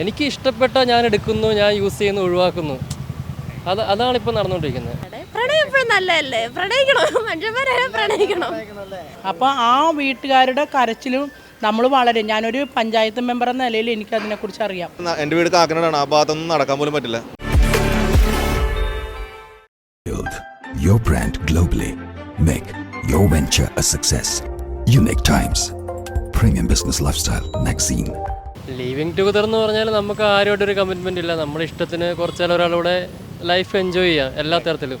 എനിക്ക് ഇഷ്ടപ്പെട്ട ഞാൻ എടുക്കുന്നു ഞാൻ യൂസ് ചെയ്യുന്നു ഒഴിവാക്കുന്നു അത് അതാണ് ഇപ്പൊ നടന്നുകൊണ്ടിരിക്കുന്നത് നല്ലതല്ലേ പ്രണയിക്കണം മനുഷ്യന്മാരെ പ്രണയിക്കണം അപ്പോൾ ആ വീട്ടുകാരുടെ കരച്ചിലും നമ്മൾ വളരെ ഞാനൊരു പഞ്ചായത്ത് മെമ്പർ എന്ന നിലയിൽ എനിക്ക് അതിനെക്കുറിച്ച് അറിയാം എന്റെ എന്റെ വീട് കാക്കനാടാണ് ആ ഭാഗത്തൊന്നും നടക്കാൻ പോലും പറ്റില്ല your brand globally. Make your venture a success. Unique Times. Premium Business Lifestyle Magazine. Living together എന്ന് പറഞ്ഞാൽ നമുക്ക് ആരോടൊരു കമ്മിറ്റ്മെന്റ് ഇല്ല. നമ്മുടെ ഇഷ്ടത്തിന് കുറച്ചാൽ ഒരാളുടെ ലൈഫ് എൻജോയ് ചെയ്യാം എല്ലാ തരത്തിലും.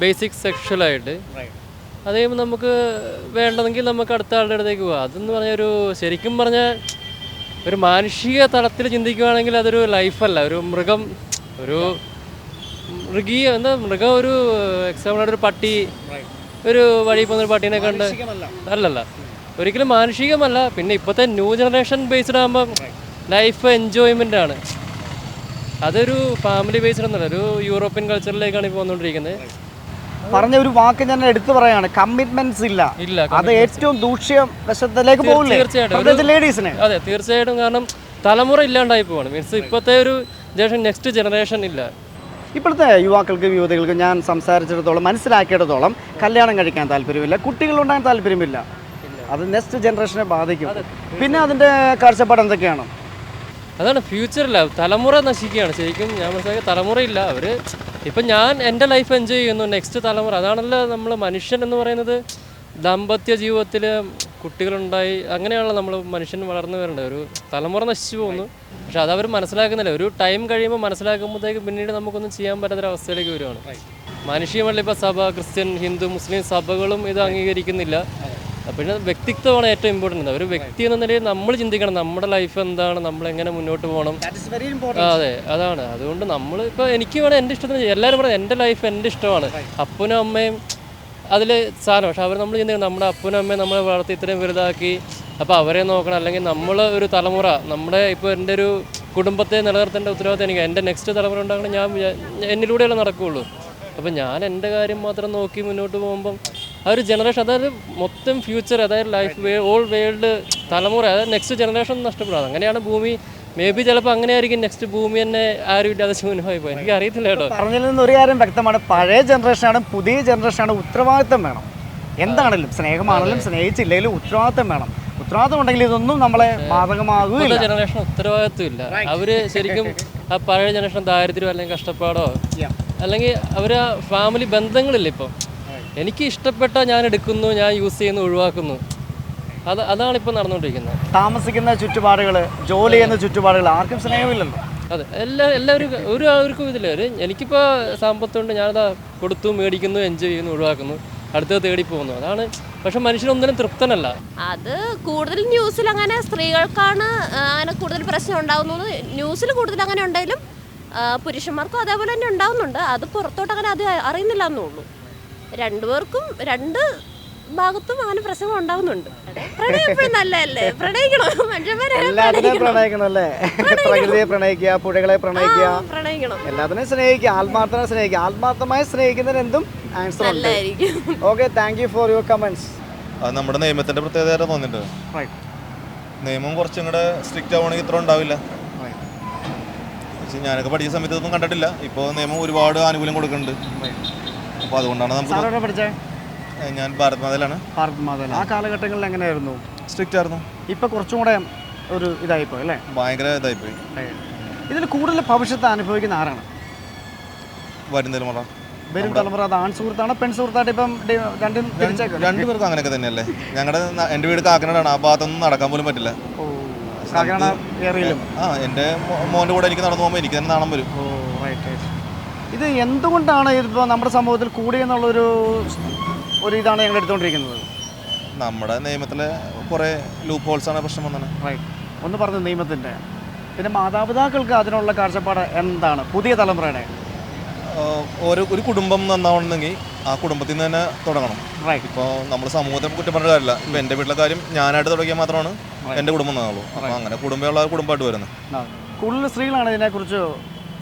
ബേസിക് സെക്ഷലായിട്ട് അത് കഴിയുമ്പോൾ നമുക്ക് വേണ്ടതെങ്കിൽ നമുക്ക് അടുത്ത ആളുടെ അടുത്തേക്ക് പോകാം അതെന്ന് പറഞ്ഞാൽ ഒരു ശരിക്കും പറഞ്ഞാൽ ഒരു മാനുഷിക തലത്തിൽ ചിന്തിക്കുകയാണെങ്കിൽ അതൊരു ലൈഫല്ല ഒരു മൃഗം ഒരു മൃഗീയ എന്താ മൃഗം ഒരു എക്സാമ്പിൾ ഒരു പട്ടി ഒരു വഴി പോകുന്ന ഒരു പട്ടീനെ കണ്ട് അല്ലല്ല. ഒരിക്കലും മാനുഷികമല്ല. പിന്നെ ഇപ്പോഴത്തെ ന്യൂ ജനറേഷൻ ബേസ്ഡ് ആകുമ്പോൾ ലൈഫ് എൻജോയ്മെന്റ് ആണ്. അതൊരു ഫാമിലി ബേസ്ഡ് ഒന്നല്ല ഒരു യൂറോപ്യൻ കൾച്ചറിലേക്കാണ് ഇപ്പോൾ വന്നുകൊണ്ടിരിക്കുന്നത് പറഞ്ഞ ഒരു വാക്ക് ഞാൻ എടുത്തു പറയാണ് കമ്മിറ്റ്മെന്റ്സ് ഇല്ല. ഇല്ല അത് ഏറ്റവും ദൂഷ്യം വശത്തിലേക്ക് പോകില്ലേ തീർച്ചയായിട്ടും. ലേഡീസിന് അതെ തീർച്ചയായിട്ടും കാരണം തലമുറ ഇല്ലാണ്ടായി പോവാണ്. മീൻസ് ഇപ്പോഴത്തെ ഒരു ജനറേഷൻ നെക്സ്റ്റ് ജനറേഷൻ ഇല്ല. ഇപ്പോഴത്തെ യുവാക്കൾക്കും യുവതികൾക്കും ഞാൻ സംസാരിച്ചിടത്തോളം മനസ്സിലാക്കിയിടത്തോളം കല്യാണം കഴിക്കാൻ താല്പര്യമില്ല കുട്ടികളുണ്ടാകാൻ താല്പര്യമില്ല. അത് നെക്സ്റ്റ് ജനറേഷനെ ബാധിക്കും. പിന്നെ അതിന്റെ കാഴ്ചപ്പാട് എന്തൊക്കെയാണ്? അതാണ് ഫ്യൂച്ചറില്ല തലമുറ നശിക്കുകയാണ്. ശരിക്കും ഞാൻ മനസ്സിലാക്കിയ തലമുറയില്ല. അവർ ഇപ്പം ഞാൻ എന്റെ ലൈഫ് എൻജോയ് ചെയ്യുന്നു നെക്സ്റ്റ് തലമുറ. അതാണല്ലോ നമ്മൾ മനുഷ്യൻ എന്ന് പറയുന്നത്. ദാമ്പത്യ ജീവിതത്തിൽ കുട്ടികളുണ്ടായി അങ്ങനെയാണല്ലോ നമ്മൾ മനുഷ്യൻ വളർന്നു വരേണ്ടത്. ഒരു തലമുറ നശിച്ചു പോകുന്നു. പക്ഷെ അതവർ മനസ്സിലാക്കുന്നില്ല. ഒരു ടൈം കഴിയുമ്പോൾ മനസ്സിലാക്കുമ്പോഴത്തേക്ക് പിന്നീട് നമുക്കൊന്നും ചെയ്യാൻ പറ്റാത്തൊരവസ്ഥയിലേക്ക് വരുവാണ് മനുഷ്യമല്ല ഇപ്പോൾ സഭ ക്രിസ്ത്യൻ ഹിന്ദു മുസ്ലിം സഭകളും ഇത് അംഗീകരിക്കുന്നില്ല. പിന്നെ വ്യക്തിത്വമാണ് ഏറ്റവും ഇമ്പോർട്ടന്റ് ഒരു വ്യക്തി എന്ന നിലയിൽ നമ്മൾ ചിന്തിക്കണം നമ്മുടെ ലൈഫ് എന്താണ് നമ്മൾ എങ്ങനെ മുന്നോട്ട് പോകണം. അതെ അതാണ്. അതുകൊണ്ട് നമ്മൾ ഇപ്പോൾ എനിക്ക് വേണം എന്റെ ഇഷ്ടത്തിന് എല്ലാവരും പറയാം എന്റെ ലൈഫ് എന്റെ ഇഷ്ടമാണ്. അപ്പനും അമ്മയും അതിൽ സാധനം. പക്ഷെ അവർ നമ്മൾ ചിന്തിക്കണം നമ്മുടെ അപ്പനും അമ്മയും നമ്മളെ വളർത്തി ഇത്രയും വലുതാക്കി. അപ്പോൾ അവരെ നോക്കണം. അല്ലെങ്കിൽ നമ്മൾ ഒരു തലമുറ നമ്മുടെ ഇപ്പോൾ എന്റെ ഒരു കുടുംബത്തെ നിലനിർത്തേണ്ട ഉത്തരവാദിത്തം എനിക്ക് എന്റെ നെക്സ്റ്റ് തലമുറ ഉണ്ടാകണം. ഞാൻ എന്നിലൂടെയല്ലേ നടക്കുകയുള്ളൂ. അപ്പോൾ ഞാൻ എന്റെ കാര്യം മാത്രം നോക്കി മുന്നോട്ട് പോകുമ്പം ആ ഒരു ജനറേഷൻ അതായത് മൊത്തം ഫ്യൂച്ചർ അതായത് ലൈഫ് വേ ഓൾ വേൾഡ് തലമുറ അതായത് നെക്സ്റ്റ് ജനറേഷൻ നഷ്ടപ്പെടും അങ്ങനെയാണ് ഭൂമി. മേ ബി ചിലപ്പോൾ അങ്ങനെ ആയിരിക്കും നെക്സ്റ്റ് ഭൂമി തന്നെ ആരും ഇല്ലാതെ ശൂന്യമായി പോയി. എനിക്ക് അറിയത്തില്ല കേട്ടോ. പറഞ്ഞതിൽ നിന്ന് ഒരു കാര്യം വ്യക്തമാണ്. പഴയ ജനറേഷനാണ് പുതിയ ജനറേഷനാണ് ഉത്തരവാദിത്തം വേണം. എന്താണെങ്കിലും സ്നേഹമാണെങ്കിലും സ്നേഹിച്ചില്ലെങ്കിലും ഉത്തരവാദിത്തം വേണം. ഉത്തരവാദിത്തം ഉണ്ടെങ്കിൽ ഇതൊന്നും നമ്മളെ ബാധകമാകും ജനറേഷൻ ഉത്തരവാദിത്വം ഇല്ല. അവർ ശരിക്കും ആ പഴയ ജനറേഷൻ ദാരിദ്ര്യം അല്ലെങ്കിൽ കഷ്ടപ്പാടോ അല്ലെങ്കിൽ അവർ ആ ഫാമിലി ബന്ധങ്ങളില്ല ഇപ്പം എനിക്ക് ഇഷ്ടപ്പെട്ട ഞാൻ എടുക്കുന്നു ഞാൻ യൂസ് ചെയ്യുന്നു ഒഴിവാക്കുന്നു. അത് അതാണ് ഇപ്പോൾ നടന്നുകൊണ്ടിരിക്കുന്നത് താമസിക്കുന്ന ചുറ്റുപാടുകൾ ജോലി ചെയ്യുന്ന ചുറ്റുപാടുകൾ ആർക്കും സ്നേഹമില്ലല്ലോ. അതെ. എല്ലാ എല്ലാവരും ഒരു ആർക്കും ഇതില്ല. ഒരു എനിക്കിപ്പോൾ സമ്പത്തുണ്ട് ഞാനതാ കൊടുത്തു മേടിക്കുന്നു എൻജോയ് ചെയ്യുന്നു ഒഴിവാക്കുന്നു അടുത്തത് തേടി പോകുന്നു. അതാണ് പക്ഷെ മനുഷ്യനൊന്നിനും തൃപ്തനല്ല. അത് കൂടുതൽ ന്യൂസിൽ അങ്ങനെ സ്ത്രീകൾക്കാണ് അങ്ങനെ കൂടുതൽ പ്രശ്നം ഉണ്ടാകുന്നത് ന്യൂസിൽ കൂടുതൽ അങ്ങനെ ഉണ്ടെങ്കിലും പുരുഷന്മാർക്കും അതേപോലെ തന്നെ ഉണ്ടാവുന്നുണ്ട്. അത് പുറത്തോട്ട് അങ്ങനെ അത് അറിയുന്നില്ല എന്നുള്ളൂ രണ്ടുപേർക്കും രണ്ട് ഭാഗത്തും അങ്ങനെ പ്രശ്നങ്ങൾ ഉണ്ടാകുന്നുണ്ട്. പ്രണയം എപ്പോഴും നല്ലതല്ലേ? പ്രണയിക്കണം? മനുഷ്യന്മാരെ എല്ലാത്തിനെയും പ്രണയിക്കണം? അല്ലേ പ്രകൃതിയെ പ്രണയിക്കുക പുഴകളെ പ്രണയിക്കുക. പ്രണയിക്കണം. എല്ലാത്തിനെയും സ്നേഹിക്കുക ആത്മാർത്ഥമായി സ്നേഹിക്കുക. ആത്മാർത്ഥമായി സ്നേഹിക്കുന്നതിന് എന്തും answer okay thank you for your comments നമ്മുടെ നിയമത്തിന്റെ പ്രത്യേകത തോന്നിട്ട് നിയമം കുറച്ചും കൂടെ സ്ട്രിക്റ്റ് ആവണെങ്കിൽ ഇത്ര ഉണ്ടാവില്ല. പക്ഷെ ഞാനൊക്കെ പഠിച്ച സമയത്ത് ഇതൊന്നും കണ്ടിട്ടില്ല. ഇപ്പോൾ നിയമം ഒരുപാട് ആനുകൂല്യം കൊടുക്കുന്നുണ്ട്. അപ്പോൾ അതുകൊണ്ടാണ് നമുക്ക് സാറോടെ പഠിച്ചേ? ഞാൻ ഭാരത് മാതയിലാണ് ഭാരത് മാതൽ ആ കാലഘട്ടങ്ങളിൽ എങ്ങനെയായിരുന്നു? സ്ട്രിക്റ്റ് ആയിരുന്നു. ഇപ്പൊ കുറച്ചും കൂടെ ഒരു ഇതായിപ്പോയി അല്ലേ? ഭയങ്കര ഇതായിപ്പോയി. ഇതിൽ കൂടുതൽ ഭവിഷ്യത്ത് അനുഭവിക്കുന്ന ആരാണ്? വരും തലമുറ. വരും തലമുറ അത് ആൺ സുഹൃത്താണ് പെൺ സുഹൃത്തായിട്ട് ഇപ്പം രണ്ടും രണ്ടുപേർക്കും അങ്ങനെയൊക്കെ തന്നെയല്ലേ? ഞങ്ങളുടെ എന്റെ വീട് കാക്കനാടാണ്. ആ ഭാഗത്തൊന്നും നടക്കാൻ പോലും പറ്റില്ല. ആ എന്റെ മോന്റെ കൂടെ എനിക്ക് നടന്നു പോകുമ്പോൾ എനിക്ക് തന്നെ നാണം വരും. ഓ റൈറ്റ് റൈറ്റ് ഇത് എന്തുകൊണ്ടാണ് ഇതിപ്പോൾ നമ്മുടെ സമൂഹത്തിൽ കൂടിയെന്നുള്ളൊരു ഒരു ഇതാണ് ഞങ്ങൾ എടുത്തുകൊണ്ടിരിക്കുന്നത്? നമ്മുടെ നിയമത്തിലെ കുറേ ലൂപ്പ് ഹോൾസാണ് പ്രശ്നം വന്നത്. റൈറ്റ് ഒന്ന് പറഞ്ഞു നിയമത്തിന്റെ. പിന്നെ മാതാപിതാക്കൾക്ക് അതിനുള്ള കാഴ്ചപ്പാട് എന്താണ്? പുതിയ തലമുറയുടെ? ഒരു ഓരോ ഒരു കുടുംബം നന്നാവണമെങ്കിൽ ആ കുടുംബത്തിൽ നിന്ന് തന്നെ തുടങ്ങണം. റൈറ്റ് ഇപ്പോൾ നമ്മൾ സമൂഹത്തെ കുറ്റം പറഞ്ഞ കാര്യമില്ല. ഇപ്പോൾ എന്റെ വീട്ടിലെ കാര്യം ഞാനായിട്ട് തുടങ്ങിയാൽ മാത്രമാണ് എന്റെ കുടുംബം നന്നാവുള്ളൂ. അപ്പോൾ അങ്ങനെ കുടുംബമുള്ള കുടുംബമായിട്ട് വരുന്നത്. കൂടുതൽ സ്ത്രീകളാണ് ഇതിനെക്കുറിച്ച്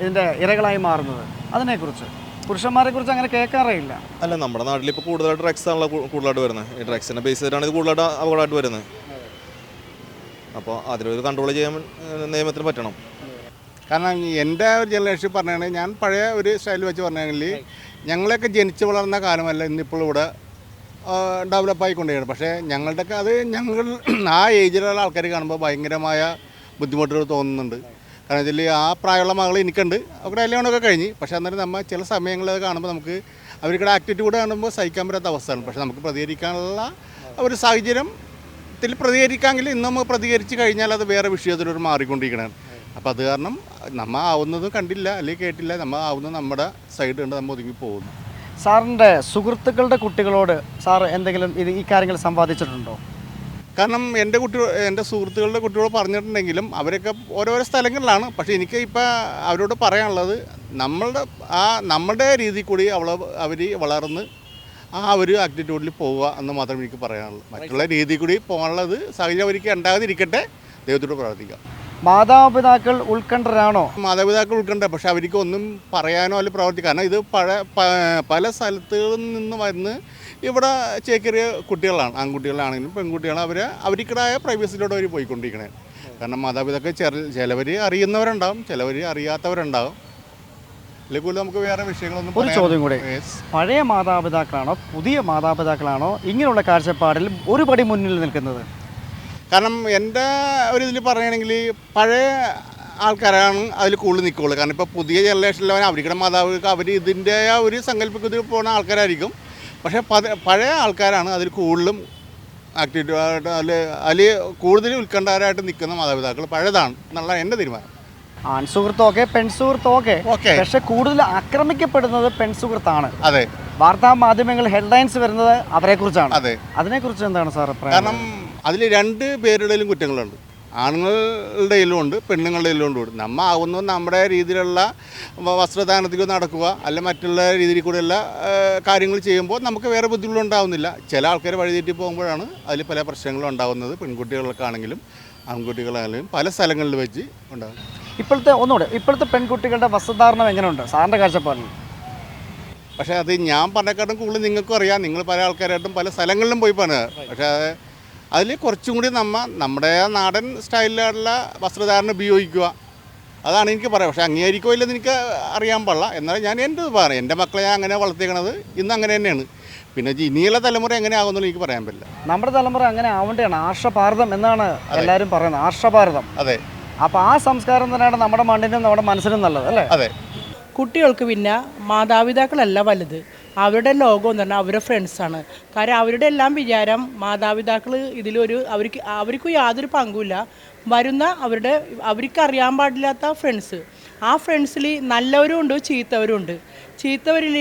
ഇതിന്റെ ഇരകളായി മാറുന്നത്. അതിനെക്കുറിച്ച്. പുരുഷന്മാരെ കുറിച്ച് അങ്ങനെ കേൾക്കാറേ ഇല്ല അല്ല നമ്മുടെ നാട്ടിൽ ഇപ്പോൾ കൂടുതലായിട്ട് ഡ്രഗ്സ് ആണല്ലോ കൂടുതലായിട്ട് വരുന്നത്. ഈ ഡ്രഗ്സിനെ ബേസ് ചെയ്തിട്ടാണ് ഇത് കൂടുതലായിട്ട് അപകടമായിട്ട് വരുന്നത്. അപ്പോൾ അതിലൊരു കൺട്രോൾ ചെയ്യാൻ നിയമത്തിന് പറ്റണം. കാരണം എന്റെ ഒരു ജനറേഷൻ പറഞ്ഞാണെങ്കിൽ ഞാൻ പഴയ ഒരു സ്റ്റൈൽ വെച്ച് പറഞ്ഞാൽ ഞങ്ങളൊക്കെ ജനിച്ചു വളർന്ന കാലമല്ല ഇന്നിപ്പോൾ ഇവിടെ ഡെവലപ്പ് ആയിക്കൊണ്ടിരിക്കുന്നത്. പക്ഷേ ഞങ്ങളുടെയൊക്കെ അത് ഞങ്ങൾ ആ ഏജിലുള്ള ആൾക്കാർ കാണുമ്പോൾ ഭയങ്കരമായ ബുദ്ധിമുട്ടുകൾ തോന്നുന്നുണ്ട്. കാരണം വെച്ചാൽ ആ പ്രായമുള്ള മകൾ എനിക്കുണ്ട്. അവരുടെ കല്യാണമൊക്കെ കഴിഞ്ഞ്. പക്ഷേ അന്നേരം നമ്മൾ ചില സമയങ്ങളിൽ അത് കാണുമ്പോൾ നമുക്ക് അവർക്കിടെ ആക്ടിറ്റ്യൂഡ് കാണുമ്പോൾ സഹിക്കാൻ പറ്റാത്ത അവസ്ഥയാണ്. പക്ഷേ നമുക്ക് പ്രതികരിക്കാനുള്ള ഒരു സാഹചര്യത്തിൽ പ്രതികരിക്കാമെങ്കിൽ ഇന്ന് നമ്മൾ പ്രതികരിച്ച് കഴിഞ്ഞാൽ അത് വേറെ വിഷയത്തിലൊരു മാറിക്കൊണ്ടിരിക്കണം അപ്പോൾ അത് കാരണം നമ്മൾ ആവുന്നതും കണ്ടില്ല അല്ലെങ്കിൽ കേട്ടില്ല നമ്മൾ ആവുന്നത് നമ്മുടെ സൈഡ് കണ്ട് നമ്മൾ ഒതുങ്ങി പോകുന്നു. സാറിന്റെ സുഹൃത്തുക്കളുടെ കുട്ടികളോട് സാർ എന്തെങ്കിലും ഇത് ഈ കാര്യങ്ങൾ സംവാദിച്ചിട്ടുണ്ടോ? കാരണം എന്റെ കുട്ടി എന്റെ സുഹൃത്തുക്കളുടെ കുട്ടികളോട് പറഞ്ഞിട്ടുണ്ടെങ്കിലും അവരൊക്കെ ഓരോരോ സ്ഥലങ്ങളിലാണ്. പക്ഷേ എനിക്ക് ഇപ്പോൾ അവരോട് പറയാനുള്ളത് നമ്മളുടെ ആ നമ്മളുടെ രീതിയിൽ കൂടി അവൾ അവർ വളർന്ന് ആ ഒരു ആറ്റിറ്റ്യൂഡിൽ പോവുക എന്ന് മാത്രമേ എനിക്ക് പറയാനുള്ളൂ. മറ്റുള്ള രീതിയിൽ കൂടി പോകാനുള്ളത് സാഹചര്യം അവർക്ക് ഉണ്ടാകാതിരിക്കട്ടെ. ദൈവത്തോട് പ്രാർത്ഥിക്കാം. മാതാപിതാക്കൾ ഉത്കണ്ഠരാണോ? മാതാപിതാക്കൾ ഉൾക്കണ്ട പക്ഷെ അവർക്ക് ഒന്നും പറയാനോ അല്ലെങ്കിൽ പ്രവർത്തിക്കാനോ കാരണം ഇത് പഴയ പല സ്ഥലത്തുകളിൽ നിന്ന് വന്ന് ഇവിടെ ചേക്കേറിയ കുട്ടികളാണ് ആൺകുട്ടികളാണെങ്കിലും പെൺകുട്ടികളാണ് അവർ അവർക്കിടായ പ്രൈവസിയിലൂടെ അവർ പോയിക്കൊണ്ടിരിക്കണേ. കാരണം മാതാപിതാക്കൾ ചെറു ചിലവർ അറിയുന്നവരുണ്ടാവും ചിലവർ അറിയാത്തവരുണ്ടാവും. നമുക്ക് വേറെ വിഷയങ്ങളൊന്നും ഒരു ചോദ്യം കൂടെ. പഴയ മാതാപിതാക്കളാണോ പുതിയ മാതാപിതാക്കളാണോ ഇങ്ങനെയുള്ള കാഴ്ചപ്പാടിൽ ഒരു പടി മുന്നിൽ നിൽക്കുന്നത്? കാരണം എന്റെ ഒരു ഇതിൽ പറയുകയാണെങ്കിൽ പഴയ ആൾക്കാരാണ് അതിൽ കൂടുതൽ നിൽക്കുള്ളൂ. കാരണം ഇപ്പോൾ പുതിയ ജനറേഷനിലവൻ അവരുടെ മാതാപിതാക്കൾ അവർ ഇതിന്റെ ആ ഒരു സങ്കല്പത്തിൽ പോകുന്ന ആൾക്കാരായിരിക്കും. പക്ഷേ പഴയ ആൾക്കാരാണ് അതിൽ കൂടുതലും ആക്ടിവിറ്റി ആയിട്ട് അതിൽ അതിൽ കൂടുതൽ ഉത്കണ്ഠകരായിട്ട് നിൽക്കുന്ന മാതാപിതാക്കൾ പഴയതാണ് എന്നുള്ള എന്റെ തീരുമാനം. ആൺസുഹൃത്തൊക്കെ പെൺസുഹൃത്തൊക്കെ ഓക്കെ. പക്ഷെ കൂടുതൽ ആക്രമിക്കപ്പെടുന്നത് പെൺസുഹൃത്താണ്. അതെ. വാർത്താ മാധ്യമങ്ങൾ ഹെഡ്ലൈൻസ് വരുന്നത് അവരെക്കുറിച്ചാണ്. അതെ. അതിനെക്കുറിച്ച് എന്താണ് സാർ കാരണം അതിൽ രണ്ട് പേരുടെയും കുറ്റങ്ങളുണ്ട്. ആണുങ്ങളുടെ ഉണ്ട് പെണ്ണുങ്ങളുടെ ഉണ്ട്. നമ്മ ആകുന്നു നമ്മുടെ രീതിയിലുള്ള വ- വസ്ത്രദാനത്തിൽ നടക്കുക അല്ല മറ്റുള്ള രീതിയിൽ കൂടെയുള്ള കാര്യങ്ങൾ ചെയ്യുമ്പോൾ നമുക്ക് വേറെ ബുദ്ധിമുട്ടും ഉണ്ടാവുന്നില്ല. ചില ആൾക്കാർ വഴിതെറ്റി പോകുമ്പോഴാണ് അതിൽ പല പ്രശ്നങ്ങളും ഉണ്ടാകുന്നത് പെൺകുട്ടികൾക്കാണെങ്കിലും ആൺകുട്ടികളാണെങ്കിലും പല സ്ഥലങ്ങളിൽ വെച്ച് ഉണ്ടാകും ഇപ്പോഴത്തെ ഒന്നുകൂടെ ഇപ്പോഴത്തെ പെൺകുട്ടികളുടെ വസ്ത്രധാരണം എങ്ങനെയുണ്ട്? സാറിന്റെ കാഴ്ചപ്പാടിൽ? പക്ഷേ അത് ഞാൻ പറഞ്ഞേക്കാട്ടും കൂടുതൽ നിങ്ങൾക്കും അറിയാം. നിങ്ങൾ പല ആൾക്കാരായിട്ടും പല സ്ഥലങ്ങളിലും പോയി പറഞ്ഞത്. പക്ഷേ അതിൽ കുറച്ചും കൂടി നമ്മ നമ്മുടെ നാടൻ സ്റ്റൈലിലുള്ള വസ്ത്രധാരണം ഉപയോഗിക്കുക. അതാണ് എനിക്ക് പറയാം. പക്ഷേ അംഗീകരിക്കോ ഇല്ലെന്ന് എനിക്ക് അറിയാൻ പാടില്ല. എന്നാലും ഞാൻ എന്റെ പറയാം. എന്റെ മക്കളെ ഞാൻ അങ്ങനെ വളർത്തിക്കണത് ഇന്ന് അങ്ങനെ തന്നെയാണ്. പിന്നെ ഇനിയുള്ള തലമുറ എങ്ങനെ ആകുമെന്നുള്ള എനിക്ക് പറയാൻ പറ്റില്ല. നമ്മുടെ തലമുറ അങ്ങനെ ആവേണ്ടതാണ്. ആർഷഭാരതം എന്നാണ് എല്ലാവരും പറയുന്നത്. ആർഷഭാരതം. അതെ. അപ്പോൾ ആ സംസ്കാരം തന്നെയാണ് നമ്മുടെ മണ്ണിനും നമ്മുടെ മനസ്സിനും നല്ലത് അല്ലേ? അതെ. കുട്ടികൾക്ക് പിന്നെ മാതാപിതാക്കളല്ല വലുത്. അവരുടെ ലോകം എന്ന് പറഞ്ഞാൽ അവരുടെ ഫ്രണ്ട്സാണ് കാരണം അവരുടെ എല്ലാം വിചാരം മാതാപിതാക്കൾ ഇതിലൊരു അവർക്ക് അവർക്ക് യാതൊരു പങ്കുമില്ല. വരുന്ന അവരുടെ അവർക്ക് അറിയാൻ പാടില്ലാത്ത ഫ്രണ്ട്സ് ആ ഫ്രണ്ട്സിൽ നല്ലവരും ഉണ്ട് ചീത്തവരും ഉണ്ട്. ചീത്തവരിൽ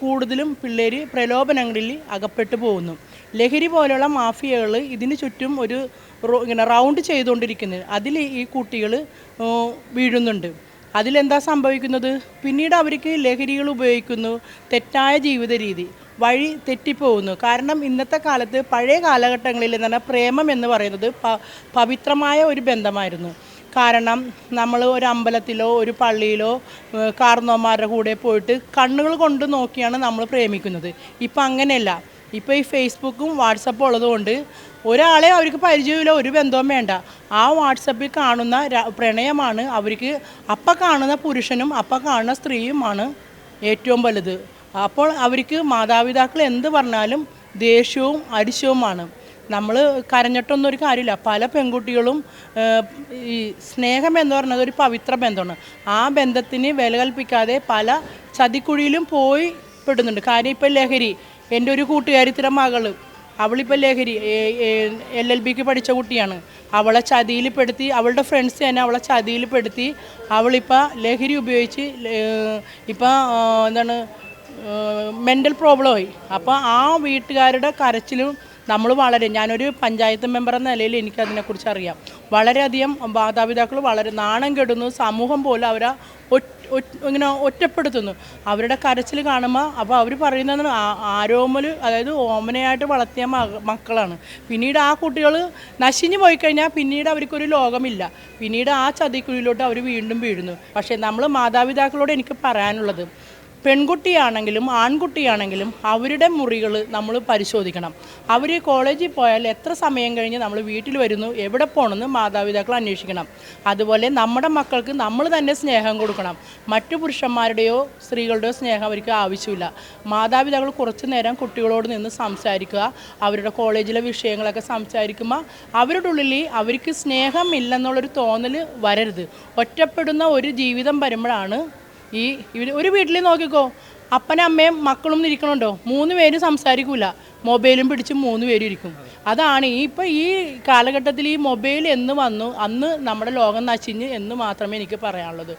കൂടുതലും പിള്ളേർ പ്രലോഭനങ്ങളിൽ അകപ്പെട്ടു പോകുന്നു. ലഹരി പോലെയുള്ള മാഫിയകൾ ഇതിന് ചുറ്റും ഒരു ഇങ്ങനെ റൗണ്ട് ചെയ്തുകൊണ്ടിരിക്കുന്നത് അതിൽ ഈ കുട്ടികൾ വീഴുന്നുണ്ട്. അതിലെന്താ സംഭവിക്കുന്നത്? പിന്നീട് അവർക്ക് ലഹരികൾ ഉപയോഗിക്കുന്നു. തെറ്റായ ജീവിത രീതി വഴി തെറ്റിപ്പോകുന്നു. കാരണം ഇന്നത്തെ കാലത്ത് പഴയ കാലഘട്ടങ്ങളിൽ എന്ന് പറഞ്ഞാൽ പ്രേമം എന്ന് പറയുന്നത് പവിത്രമായ ഒരു ബന്ധമായിരുന്നു. കാരണം നമ്മൾ ഒരു അമ്പലത്തിലോ ഒരു പള്ളിയിലോ കാർന്നോമാരുടെ കൂടെ പോയിട്ട് കണ്ണുകൾ കൊണ്ട് നോക്കിയാണ് നമ്മൾ പ്രേമിക്കുന്നത്. ഇപ്പം അങ്ങനെയല്ല. ഇപ്പോൾ ഈ ഫേസ്ബുക്കും വാട്സപ്പും ഉള്ളതുകൊണ്ട് ഒരാളെ അവർക്ക് പരിചയമില്ല ഒരു ബന്ധവും വേണ്ട. ആ വാട്സപ്പിൽ കാണുന്ന പ്രണയമാണ് അവർക്ക് അപ്പം കാണുന്ന പുരുഷനും അപ്പം കാണുന്ന സ്ത്രീയുമാണ് ഏറ്റവും വലുത്. അപ്പോൾ അവർക്ക് മാതാപിതാക്കൾ എന്ത് പറഞ്ഞാലും ദേഷ്യവും അരിശവുമാണ്. നമ്മൾ കരഞ്ഞിട്ടൊന്നും ഒരു കാര്യമില്ല. പല പെൺകുട്ടികളും ഈ സ്നേഹം എന്ന് പറയുന്നത് ഒരു പവിത്ര ബന്ധമാണ്. ആ ബന്ധത്തിന് വില കൽപ്പിക്കാതെ പല ചതിക്കുഴിയിലും പോയി പെടുന്നുണ്ട്. കാര്യം ഇപ്പം ലഹരി എന്റെ ഒരു കൂട്ടുകാരിത്തിന്റെ മകൾ. അവളിപ്പോൾ ലഹരി എൽ എൽ ബിക്ക് പഠിച്ച കുട്ടിയാണ്. അവളെ ചതിയിൽ പെടുത്തി അവളുടെ ഫ്രണ്ട്സ് തന്നെ അവളെ ചതിയിൽ പെടുത്തി അവളിപ്പോൾ ലഹരി ഉപയോഗിച്ച് ഇപ്പോൾ എന്താണ് മെന്റൽ പ്രോബ്ലമായി അപ്പോൾ ആ വീട്ടുകാരുടെ കരച്ചിലും നമ്മൾ വളരെ ഞാനൊരു പഞ്ചായത്ത് മെമ്പർ എന്ന നിലയിൽ എനിക്കതിനെക്കുറിച്ച് അറിയാം. വളരെയധികം മാതാപിതാക്കൾ വളരെ നാണം കെടുന്നു. സമൂഹം പോലും അവരെ ഇങ്ങനെ ഒറ്റപ്പെടുത്തുന്നു. അവരുടെ കരച്ചിൽ കാണുമ്പോൾ അപ്പോൾ അവർ പറയുന്നത് ആരോമൽ അതായത് ഓമനയായിട്ട് വളർത്തിയ മക്കളാണ്. പിന്നീട് ആ കുട്ടികൾ നശിഞ്ഞു പോയി കഴിഞ്ഞാൽ പിന്നീട് അവർക്കൊരു ലോകമില്ല. പിന്നീട് ആ ചതിക്കുഴിയിലോട്ട് അവർ വീണ്ടും വീഴുന്നു. പക്ഷേ നമ്മൾ മാതാപിതാക്കളോട് എനിക്ക് പറയാനുള്ളത് പെൺകുട്ടിയാണെങ്കിലും ആൺകുട്ടിയാണെങ്കിലും അവരുടെ മുറികൾ നമ്മൾ പരിശോധിക്കണം. അവർ കോളേജിൽ പോയാൽ എത്ര സമയം കഴിഞ്ഞ് നമ്മൾ വീട്ടിൽ വരുന്നു എവിടെ പോകണമെന്ന് മാതാപിതാക്കൾ അന്വേഷിക്കണം. അതുപോലെ നമ്മുടെ മക്കൾക്ക് നമ്മൾ തന്നെ സ്നേഹം കൊടുക്കണം. മറ്റു പുരുഷന്മാരുടെയോ സ്ത്രീകളുടെയോ സ്നേഹം അവർക്ക് ആവശ്യമില്ല. മാതാപിതാക്കൾ കുറച്ച് നേരം കുട്ടികളോട് നിന്ന് സംസാരിക്കുക അവരുടെ കോളേജിലെ വിഷയങ്ങളൊക്കെ സംസാരിക്കുമ്പോൾ അവരുടെ ഉള്ളിൽ അവർക്ക് സ്നേഹം സ്നേഹമില്ലെന്നുള്ളൊരു തോന്നൽ വരരുത്. ഒറ്റപ്പെടുന്ന ഒരു ജീവിതം വരുമ്പോഴാണ് ഈ ഇവർ ഒരു വീട്ടിൽ നോക്കിക്കോ. അപ്പനും അമ്മയും മക്കളും ഇരിക്കണുണ്ടോ? മൂന്ന് പേരും സംസാരിക്കൂല. മൊബൈലും പിടിച്ച് മൂന്ന് പേരും ഇരിക്കും. അതാണ് ഈ ഇപ്പം ഈ കാലഘട്ടത്തിൽ ഈ മൊബൈൽ എന്ന് വന്നു. അന്ന് നമ്മുടെ ലോകം നശിഞ്ഞ് എന്ന് മാത്രമേ എനിക്ക് പറയാനുള്ളത്.